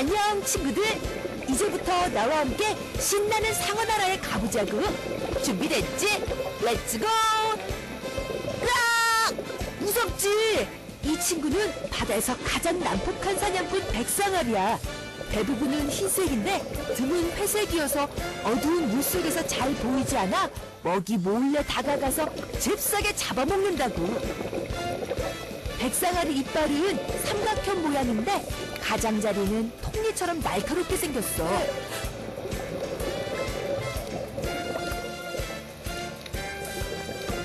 안녕 친구들 이제부터 나와 함께 신나는 상어 나라에 가보자고 준비됐지? 렛츠고! 으악! 무섭지? 이 친구는 바다에서 가장 난폭한 사냥꾼 백상아리야 대부분은 흰색인데 등은 회색이어서 어두운 물속에서 잘 보이지 않아 먹이 몰래 다가가서 잽싸게 잡아먹는다고 백상아리 이빨은 삼각형 모양인데 가장자리는 톱니처럼 날카롭게 생겼어.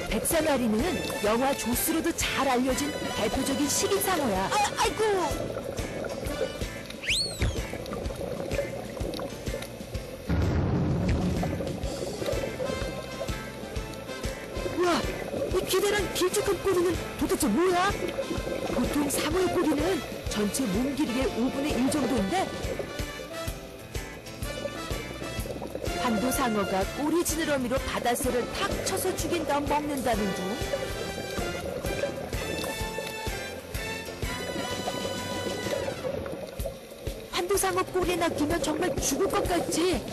백상아리는 영화 조스로도 잘 알려진 대표적인 식인상어야. 아, 아이고! 우와, 이 기대란 길쭉한 꼬리는 도대체 뭐야? 보통 꼬리는 전체 몸 길이의 5분의 1 정도인데 한도 상어가 꼬리 지느러미로 바닷새를 탁 쳐서 죽인 다음 먹는다는 둥 한도 상어 꼬리에 낚이면 정말 죽을 것 같지?